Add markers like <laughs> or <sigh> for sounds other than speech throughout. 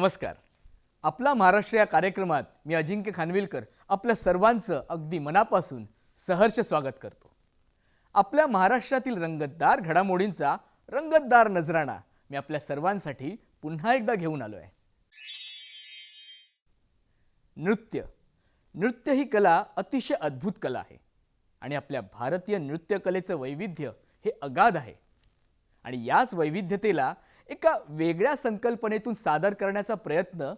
नमस्कार. आपला महाराष्ट्र या कार्यक्रमात मी अजिंक्य खानविलकर आपल्या सर्वांचं अगदी मनापासून सहर्ष स्वागत करतो. आपल्या महाराष्ट्रातील रंगतदार घडामोडींचा रंगतदार नजराणा मी आपल्या सर्वांसाठी पुन्हा एकदा घेऊन आलो आहे नृत्य. नृत्य ही कला अतिशय अद्भुत कला आहे आणि आपल्या भारतीय नृत्यकलेचं वैविध्य हे अगाध आहे. आणि याच वैविध्यतेला एका वेगळ्या संकल्पनेतून सादर करण्याचा प्रयत्न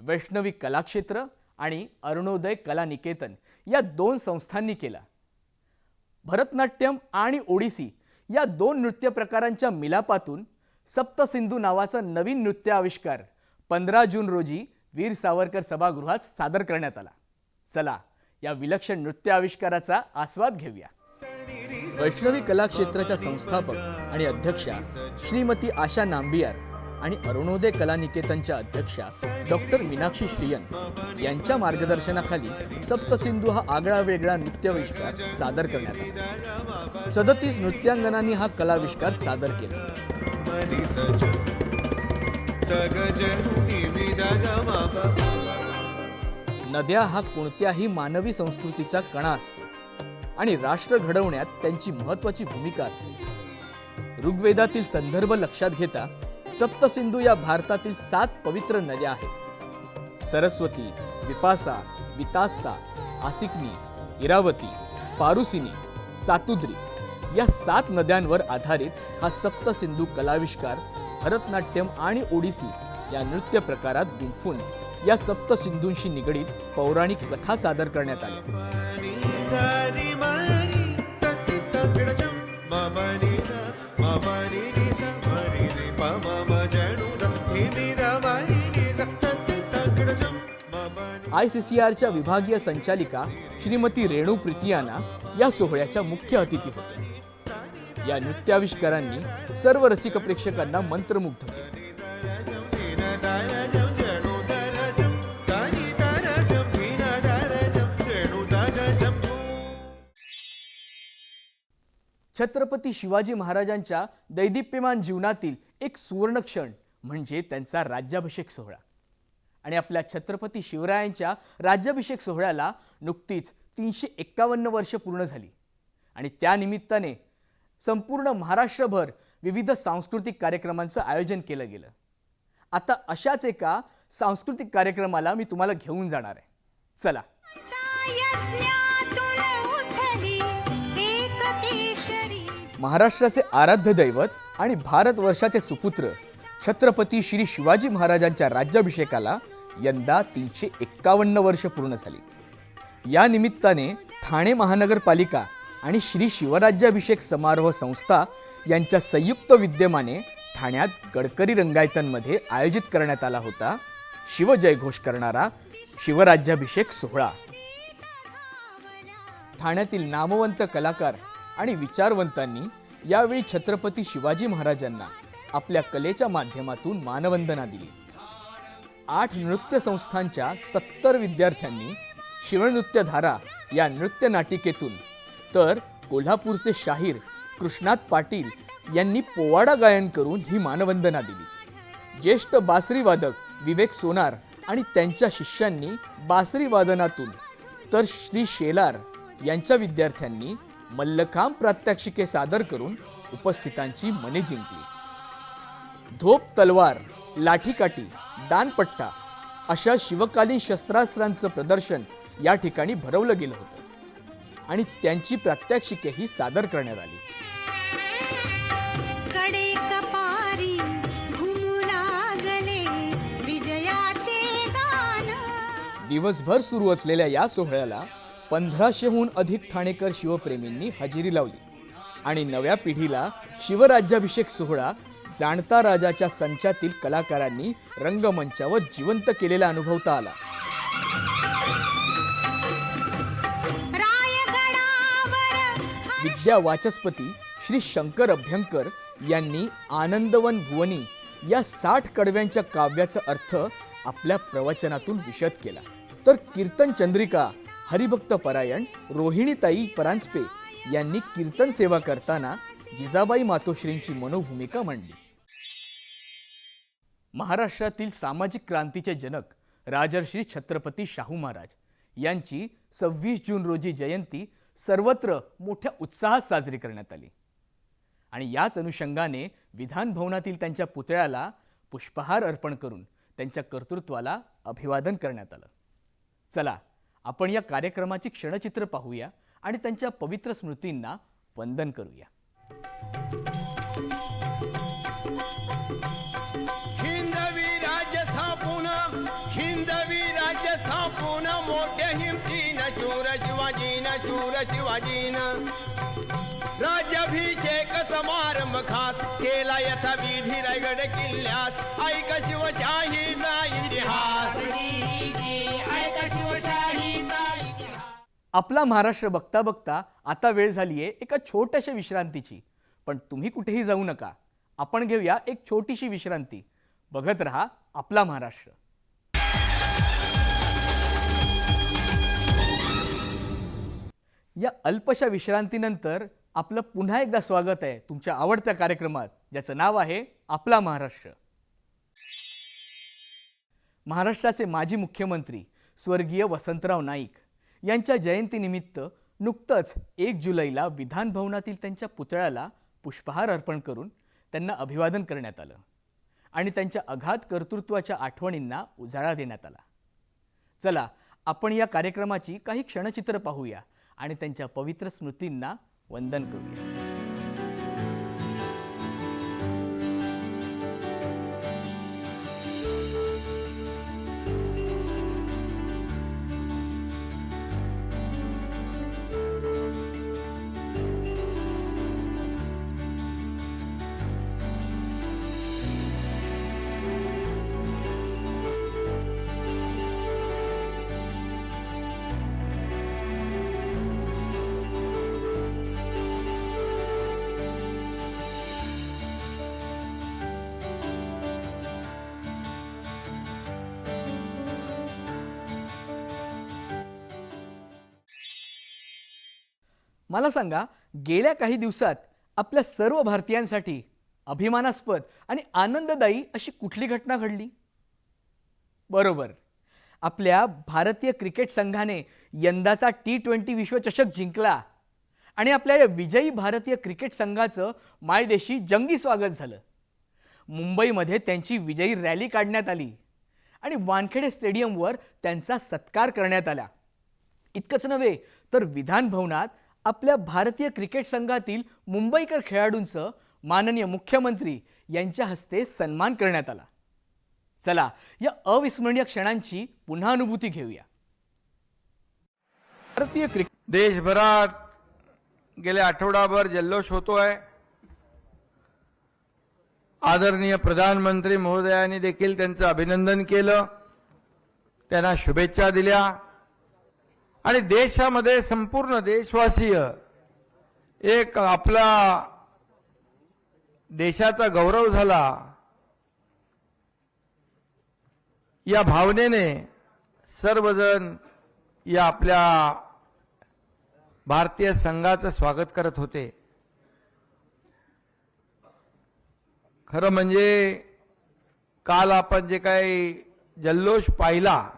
वैष्णवी कलाक्षेत्र आणि अरुणोदय कला निकेतन या दोन संस्थांनी केला. भरतनाट्यम आणि ओडिसी या दोन नृत्य प्रकारांच्या मिलापातून सप्तसिंधू नावाचा नवीन नृत्य आविष्कार पंधरा जून रोजी वीर सावरकर सभागृहात सादर करण्यात आला. चला या विलक्षण नृत्य आविष्काराचा आस्वाद घेऊया. वैष्णवी कला क्षेत्राच्या संस्थापक आणि अध्यक्षा श्रीमती आशा नांबियार आणि अरुणोदय कला निकेतनच्या अध्यक्षा डॉक्टर मीनाक्षी श्रियन यांच्या मार्गदर्शनाखाली सप्तसिंधू हा आगळा वेगळा नृत्याविष्कार सादर करण्यात आला. सदतीस नृत्यांगनांनी हा कलाविष्कार सादर केला. नद्या हा कोणत्याही मानवी संस्कृतीचा कणा असतो. आणि राष्ट्र घडवण्यात त्यांची महत्वाची भूमिका असते. ऋग्वेदातील संदर्भ लक्षात घेता सप्तसिंधू या भारतातील सात पवित्र नद्या आहेत. सरस्वती विपासा वितास्ता आसिकनी इरावती पारुसिनी सातुद्री या सात नद्यांवर आधारित हा सप्तसिंधू कलाविष्कार भरतनाट्यम आणि ओडिसी या नृत्य प्रकारात गुंफून या सप्तसिंधूंशी निगडीत पौराणिक कथा सादर करण्यात आल्या. आय सी सी आरच्या विभागीय संचालिका श्रीमती रेणू प्रितियाना या सोहळ्याच्या मुख्य अतिथी होत्या या नृत्याविष्कारांनी सर्व रसिक प्रेक्षकांना मंत्रमुग्ध केले. छत्रपती शिवाजी महाराजांच्या दैदिप्यमान जीवनातील एक सुवर्ण क्षण म्हणजे त्यांचा राज्याभिषेक सोहळा. आणि आपल्या छत्रपती शिवरायांच्या राज्याभिषेक सोहळ्याला नुकतीच तीनशे एक्कावन्न वर्ष पूर्ण झाली. आणि त्या निमित्ताने संपूर्ण महाराष्ट्रभर विविध सांस्कृतिक कार्यक्रमांचं आयोजन केलं गेलं. आता अशाच एका सांस्कृतिक कार्यक्रमाला मी तुम्हाला घेऊन जाणार आहे. चला. महाराष्ट्राचे आराध्य दैवत आणि भारतवर्षाचे सुपुत्र छत्रपती श्री शिवाजी महाराजांच्या राज्याभिषेकाला यंदा तीनशे एक्कावन्न वर्ष पूर्ण झाली. या निमित्ताने ठाणे महानगरपालिका आणि श्री शिवराज्याभिषेक समारोह संस्था यांच्या संयुक्त विद्यमाने ठाण्यात गडकरी रंगायतनमध्ये आयोजित करण्यात आला होता. शिवजयघोष करणारा शिवराज्याभिषेक सोहळा. ठाण्यातील नामवंत कलाकार आणि विचारवंतांनी यावेळी छत्रपती शिवाजी महाराजांना आपल्या कलेच्या माध्यमातून मानवंदना दिली. आठ नृत्य संस्थांच्या सत्तर विद्यार्थ्यांनी शिवनृत्य धारा या नृत्य नाटिकेतून तर कोल्हापूरचे शाहीर कृष्णात पाटील यांनी पोवाडा गायन करून ही मानवंदना दिली. ज्येष्ठ बासरी वादक विवेक सोनार आणि त्यांच्या शिष्यांनी बासरी वादनातून तर श्री शेलार यांच्या विद्यार्थ्यांनी मल्लखांब प्रात्यक्षिके सादर करून उपस्थितांची मने जिंकली. धोप तलवार लाठीकाठी दानपट्टा अशा शिवकालीन शस्त्रास्त्रांचं प्रदर्शन या ठिकाणी भरवलं गेलं होतं. आणि त्यांची प्रात्यक्षिकेही सादर करण्यात आली. दिवसभर सुरू असलेल्या या सोहळ्याला पंधराशेहून अधिक ठाणेकर शिवप्रेमींनी हजेरी लावली. आणि नव्या पिढीला शिवराज्याभिषेक सोहळा जाणता राजाच्या संचातील कलाकारांनी रंगमंचावर जिवंत केलेला अनुभवता आला. विद्या वाचस्पती श्री शंकर अभ्यंकर यांनी आनंदवन भुवनी या साठ कडव्यांच्या काव्याचा अर्थ आपल्या प्रवचनातून विशद केला. तर कीर्तन चंद्रिका हरिभक्त परायण रोहिणीताई परांजपे यांनी कीर्तन सेवा करताना जिजाबाई मातोश्रींची मनोभूमिका मांडली. महाराष्ट्रातील सामाजिक क्रांतीचे जनक राजर्षी छत्रपती शाहू महाराज यांची सव्वीस जून रोजी जयंती सर्वत्र मोठ्या उत्साहात साजरी करण्यात आली. आणि याच अनुषंगाने विधान भवनातील त्यांच्या पुतळ्याला पुष्पहार अर्पण करून त्यांच्या कर्तृत्वाला अभिवादन करण्यात आलं. चला आपण या कार्यक्रमाची क्षणचित्र पाहूया आणि त्यांच्या पवित्र स्मृतींना वंदन करूया. हिंदवी राज्य स्थापून हिंदवी राज्य स्थापून मोठ्या हिमतीन शूर शिवाजीन शूर शिवाजीन. राज्याभिषेक समारंभ खास केला यथाविधी रायगड किल्ल्यास. ऐक शिवशाहीचा इतिहास. ऐक शिवशाहीचा इतिहास आपला महाराष्ट्र बघता बघता आता वेळ झाली आहे एका छोट्याशा विश्रांतीची. पण तुम्ही कुठेही जाऊ नका. आपण घेऊया एक छोटीशी विश्रांती. बघत रहा आपला महाराष्ट्र. या अल्पशा विश्रांतीनंतर आपलं पुन्हा एकदा स्वागत आहे तुमच्या आवडत्या कार्यक्रमात ज्याचं नाव आहे आपला महाराष्ट्र. महाराष्ट्राचे माजी मुख्यमंत्री स्वर्गीय वसंतराव नाईक यांच्या जयंतीनिमित्त नुकतंच एक जुलैला विधान भवनातील त्यांच्या पुतळ्याला पुष्पहार अर्पण करून त्यांना अभिवादन करण्यात आलं आणि त्यांच्या अगाध कर्तृत्वाच्या आठवणींना उजाळा देण्यात आला. चला आपण या कार्यक्रमाची काही क्षणचित्र पाहूया आणि त्यांच्या पवित्र स्मृतींना वंदन करूया. मला सांगा गेल्या काही दिवसात आपल्या सर्व भारतीयांसाठी अभिमानास्पद आणि आनंददायी अशी कुठली घटना घडली? बरोबर. आपल्या भारतीय क्रिकेट संघाने यंदाचा टी ट्वेंटी विश्वचषक जिंकला आणि आपल्या या विजयी भारतीय क्रिकेट संघाचं मायदेशी जंगी स्वागत झालं. मुंबईमध्ये त्यांची विजयी रॅली काढण्यात आली आणि वानखेडे स्टेडियमवर त्यांचा सत्कार करण्यात आला. इतकंच नव्हे तर विधान भवनात आपल्या भारतीय क्रिकेट संघातील मुंबईकर खेळाडूंचं माननीय मुख्यमंत्री यांच्या हस्ते सन्मान करण्यात आला. चला या अविस्मरणीय क्षणांची पुन्हा अनुभूती घेऊया. भारतीय क्रिकेट देशभरात गेल्या आठवडाभर जल्लोष होतोय. आदरणीय प्रधानमंत्री महोदयांनी देखील त्यांचं अभिनंदन केलं. त्यांना शुभेच्छा दिल्या. आणि देशामध्ये संपूर्ण देशवासीय एक आपला देशाचा गौरव झाला. या भावनेने सर्वजण या आपल्या भारतीय संघाचं स्वागत करत होते. खरं म्हणजे काल आपण जे काही जल्लोष पाहिला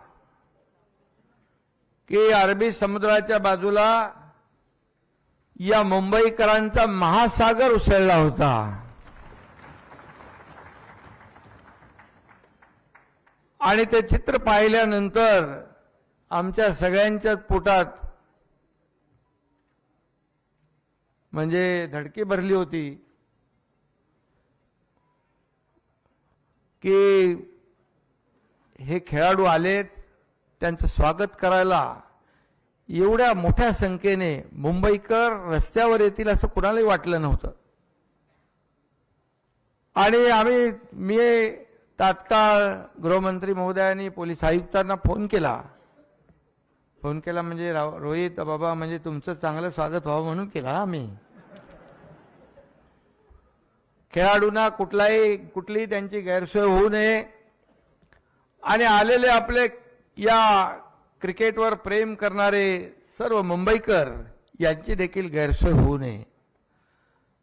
की अरबी समुद्राच्या बाजूला या मुंबईकरांचा महासागर उसळला होता. आणि ते चित्र पाहिल्यानंतर आमच्या सगळ्यांच्या पोटात म्हणजे धडकी भरली होती की हे खेळाडू आलेत त्यांचं स्वागत करायला एवढ्या मोठ्या संख्येने मुंबईकर रस्त्यावर येतील असं कुणालाही वाटलं नव्हतं. आणि आम्ही मी तात्काळ गृहमंत्री महोदयांनी पोलीस आयुक्तांना फोन केला. फोन केला म्हणजे राव- रोहित बाबा म्हणजे तुमचं चांगलं स्वागत व्हावं म्हणून केला आम्ही. खेळाडूंना कुठलाही कुठलीही त्यांची गैरसोय होऊ नये. आणि आलेले आपले या क्रिकेटवर प्रेम करणारे सर्व मुंबईकर यांची देखील गैरसोय होऊ नये.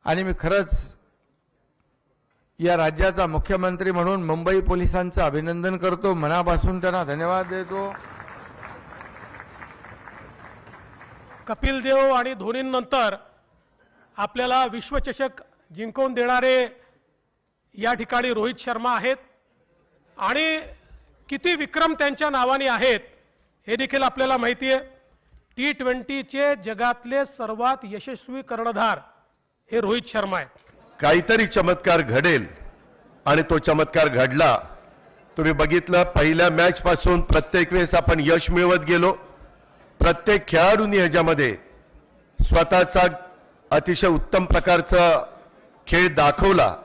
आणि मी खरंच या राज्याचा मुख्यमंत्री म्हणून मुंबई पोलिसांचं अभिनंदन करतो. मनापासून त्यांना धन्यवाद देतो. कपिल देव आणि धोनींनंतर आपल्याला विश्वचषक जिंकून देणारे या ठिकाणी रोहित शर्मा आहेत. आणि किती विक्रम त्यांच्या नावाने आहेत हे देखील आपल्याला माहिती आहे टी ट्वेंटीचे जगातले सर्वात यशस्वी कर्णधार हे रोहित शर्मा आहेत. काहीतरी चमत्कार घडेल आणि तो चमत्कार घडला. तुम्ही बघितलं पहिल्या मॅच पासून प्रत्येक वेळेस आपण यश मिळवत गेलो. प्रत्येक खेळाडूंनी ह्याच्यामध्ये स्वतःचा अतिशय उत्तम प्रकारचा खेळ दाखवला.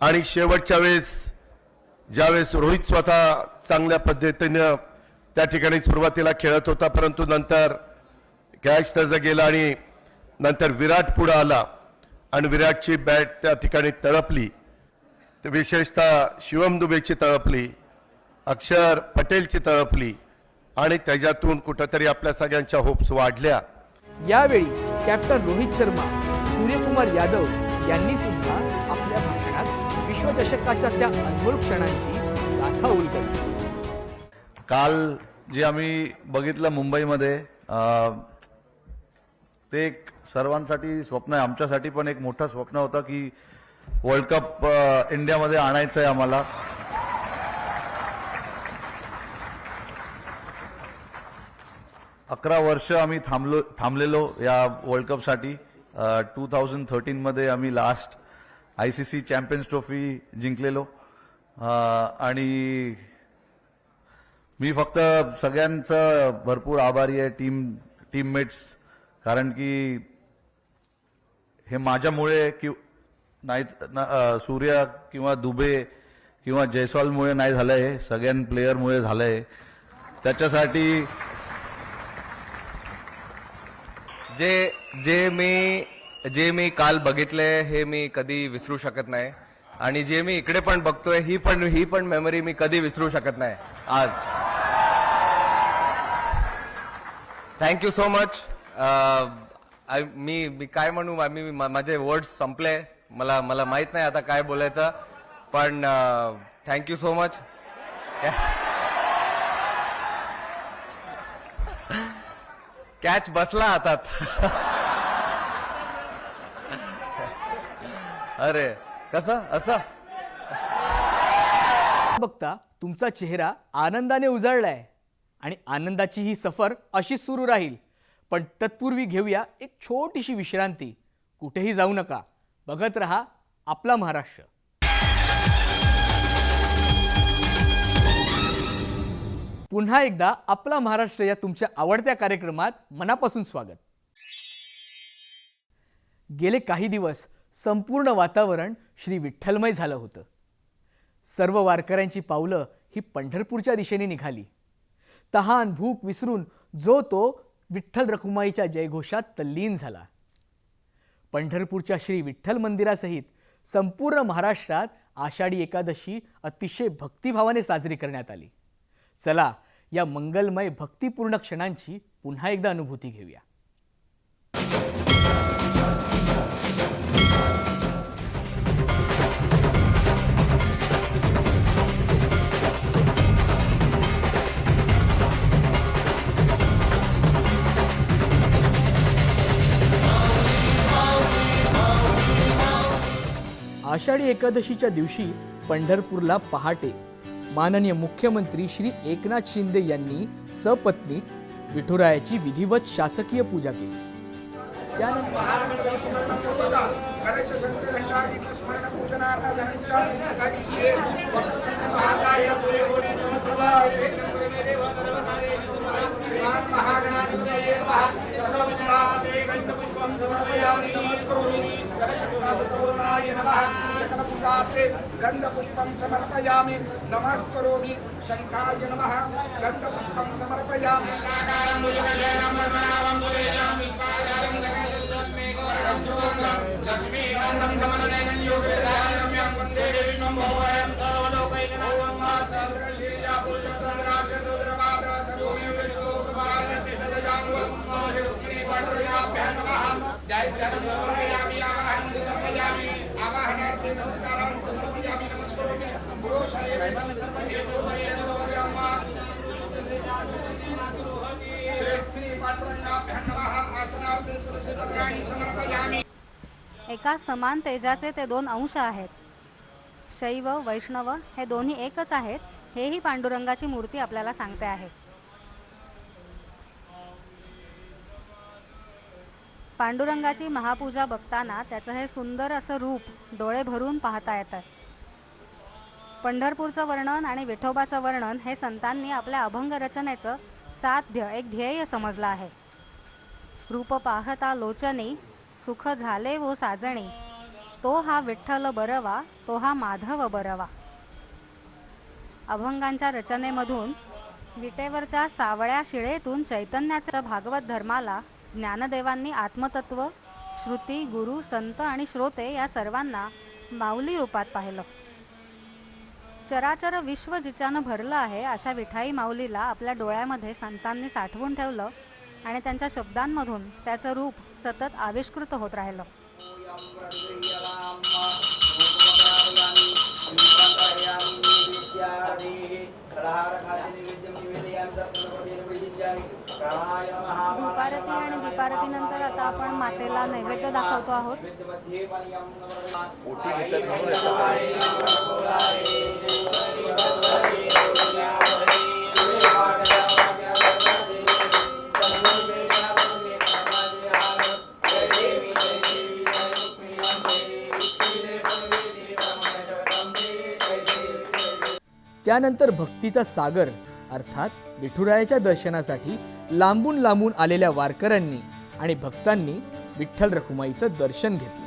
आणि शेवटच्या वेळेस ज्यावेळेस रोहित स्वतः चांगल्या पद्धतीनं त्या ठिकाणी सुरुवातीला खेळत होता परंतु नंतर कॅच त्याचा गेला आणि नंतर विराट पुढं आला आणि विराटची बॅट त्या ठिकाणी तळपली. तर विशेषतः शिवम दुबेची तळपली अक्षर पटेलची तळपली आणि त्याच्यातून कुठंतरी आपल्या सगळ्यांच्या होप्स वाढल्या. यावेळी कॅप्टन रोहित शर्मा सूर्यकुमार यादव यांनी सुद्धा विश्वचषकाच्या त्या अनमोल क्षणांची गाथा उलगडली. काल जे आम्ही बघितलं मुंबईमध्ये ते एक सर्वांसाठी स्वप्न आहे. आमच्यासाठी पण एक मोठं स्वप्न होतं की वर्ल्ड कप इंडियामध्ये आणायचं आहे आम्हाला. अकरा वर्ष आम्ही थांबलो थांबलेलो या वर्ल्ड कपसाठी. टू थाउजंड थर्टीनमध्ये आम्ही last I C C champions trophy जिंकलेलो. आणि मी फक्त सगळ्यांचं भरपूर आभारी आहे टीम टीममेट्स कारण की हे माझ्यामुळे कि नाही सूर्य किंवा दुबे किंवा जयस्वालमुळे नाही झालं आहे सगळ्यां प्लेयरमुळे झालं आहे त्याच्यासाठी जे जे मी जे मी काल बघितले हे मी कधी विसरू शकत नाही. आणि जे मी इकडे पण बघतोय ही पण ही पण मेमरी मी कधी विसरू शकत नाही. आज. थँक्यू सो मच मी मी काय म्हणू मी माझे वर्ड्स संपले. मला मला माहीत नाही आता काय बोलायचं. पण थँक्यू सो मच कॅच बसला हातात. <laughs> अरे कसं? असं? बघता तुमचा चेहरा आनंदाने उजळलाय आणि आनंदाची ही सफर अशीच सुरू राहील. पण तत्पूर्वी घेऊया एक छोटीशी विश्रांती. कुठेही जाऊ नका. बघत रहा आपला महाराष्ट्र. पुन्हा एकदा आपला महाराष्ट्र या तुमच्या आवडत्या कार्यक्रमात मनापासून स्वागत. गेले काही दिवस संपूर्ण वातावरण श्री विठ्ठलमय झालं होतं. सर्व वारकऱ्यांची पावलं ही पंढरपूरच्या दिशेने निघाली. तहान भूक विसरून जो तो विठ्ठल रखुमाईच्या जयघोषात तल्लीन झाला. पंढरपूरच्या श्री विठ्ठल मंदिरासहित संपूर्ण महाराष्ट्रात आषाढी एकादशी अतिशय भक्तिभावाने साजरी करण्यात आली. चला या मंगलमय भक्तिपूर्ण क्षणांची पुन्हा एकदा अनुभूती घेऊया. आषाढी एकादशीच्या दिवशी पंढरपूरला पहाटे माननीय मुख्यमंत्री श्री एकनाथ शिंदे यांनी सपत्नी विठुरायाची विधिवत शासकीय पूजा केली. त्यानंतर महागणाधिपतये नमः सर्वपुत्रात्मके गणपतिपुष्पं समर्पयामि नमस्करोमि कलशस्थापितवरुणाय शङ्खाय नमः सकलपूजार्थे गन्धपुष्पं समर्पयामि नमस्करोमि शङ्खाय नमः गन्धपुष्पं समर्पयामि आवाहनार्थे नमस्कारान् समर्पयामि नमस्करोमि. पुरोषाय श्री नमः. आसनार्थे समर्पयामि. एका समान तेजाचे ते दोन अंश आहेत. शैव वैष्णव हे दोन्ही एकच आहेत. हेही पांडुरंगाची मूर्ती आपल्याला सांगते आहे. पांडुरंगाची महापूजा बघताना त्याचं हे सुंदर असं रूप डोळे भरून पाहता येतं. पंढरपूरचं वर्णन आणि विठोबाचं वर्णन हे संतांनी आपल्या अभंग रचनेचं साध्य एक ध्येय समजलं आहे. रूप पाहता लोचनी सुख झाले वो साजणी तो हा विठ्ठल बरवा तो हा माधव बरवा. अभंगांच्या रचनेमधून विटेवरच्या सावळ्या शिळेतून चैतन्याच्या भागवत धर्माला ज्ञानदेवांनी आत्मतत्व श्रुती गुरु संत आणि श्रोते या सर्वांना माऊली रूपात पाहिलं. चराचर विश्व जिच्यानं भरलं आहे अशा विठाई माऊलीला आपल्या डोळ्यामध्ये संतांनी साठवून ठेवलं आणि त्यांच्या शब्दांमधून त्याचं रूप सतत आविष्कृत होत राहिलं. धूपारती आणि दीपारतीनंतर आता आपण मातेला नैवेद्य दाखवतो आहोत. त्यानंतर भक्तीचा सागर अर्थात विठुरायाच्या दर्शनासाठी लांबून लांबून आलेल्या वारकऱ्यांनी आणि भक्तांनी विठ्ठल रखुमाईचं दर्शन घेतलं.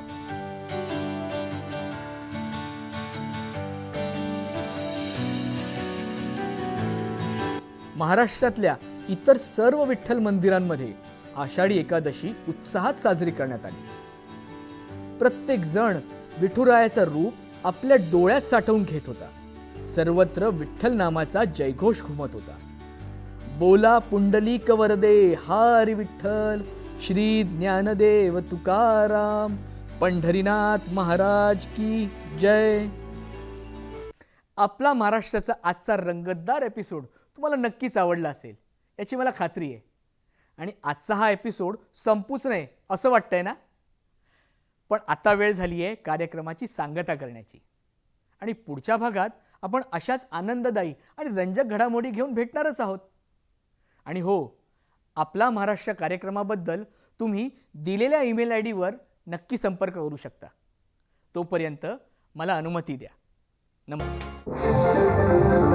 महाराष्ट्रातल्या इतर सर्व विठ्ठल मंदिरांमध्ये आषाढी एकादशी उत्साहात साजरी करण्यात आली. प्रत्येक जण विठुरायाचं रूप आपल्या डोळ्यात साठवून घेत होता. सर्वत्र विठ्ठल नामाचा जयघोष घुमत होता. बोला पुंडलिक वरदे हारी विठ्ठल श्री ज्ञानदेव तुकाराम पंढरीनाथ महाराज की जय. आपला महाराष्ट्राचा आजचा रंगतदार एपिसोड तुम्हाला नक्कीच आवडला असेल याची मला खात्री आहे. आणि आजचा हा एपिसोड संपूच नये असं वाटतंय ना? पण आता वेळ झाली आहे कार्यक्रमाची सांगता करण्याची. आणि पुढच्या भागात आपण अशाच आनंददायी आणि रंजक घडामोडी घेऊन भेटणारच आहोत. आणि हो आपला महाराष्ट्र कार्यक्रमाबद्दल तुम्ही दिलेल्या ईमेल आय डीवर नक्की संपर्क करू शकता. तोपर्यंत मला अनुमती द्या. नमस्कार.